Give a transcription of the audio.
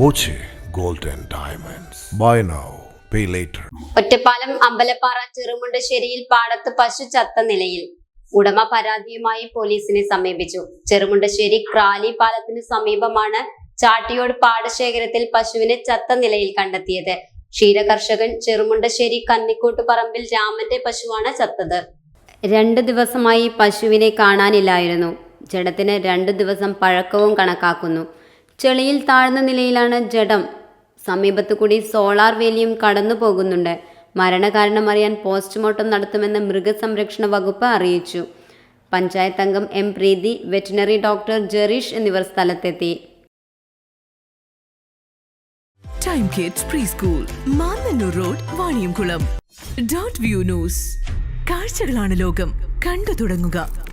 Boche gold diamonds. Buy now pay later. Ottapalam Ambalappara ചെറുമുണ്ടശ്ശേരിയിൽ പാടത്ത് പശു ചത്ത നിലയിൽ ഉടമ പരാതിയുമായി പോലീസിനെ സമീപിച്ചു. ചെറുമുണ്ടശ്ശേരി ക്രാലി പാലത്തിന് സമീപമാണ് ചാട്ടിയോട് പാടശേഖരത്തിൽ പശുവിനെ ചത്ത നിലയിൽ കണ്ടെത്തിയത്. ക്ഷീരകർഷകൻ ചെറുമുണ്ടശ്ശേരി കന്നിക്കോട്ട് പറമ്പിൽ രാമന്റെ പശുവാണ് ചത്തത്. രണ്ട് ദിവസമായി പശുവിനെ കാണാനില്ലായിരുന്നു. ജഡത്തിന് രണ്ട് ദിവസം പഴക്കവും കണക്കാക്കുന്നു. ചെളിയിൽ താഴ്ന്ന നിലയിലാണ് ജഡം. സമീപത്തു കൂടി സോളാർ വേലിയും കടന്നു പോകുന്നുണ്ട്. മരണകാരണം അറിയാൻ പോസ്റ്റ്മോർട്ടം നടത്തുമെന്ന് മൃഗസംരക്ഷണ വകുപ്പ് അറിയിച്ചു. പഞ്ചായത്ത് അംഗം M Preethi veterinary doctor Jereesh എന്നിവർ സ്ഥലത്തെത്തി. Time kids pre school road view news കാഴ്ചകളാണ് ലോകം. കണ്ടു തുടങ്ങുക.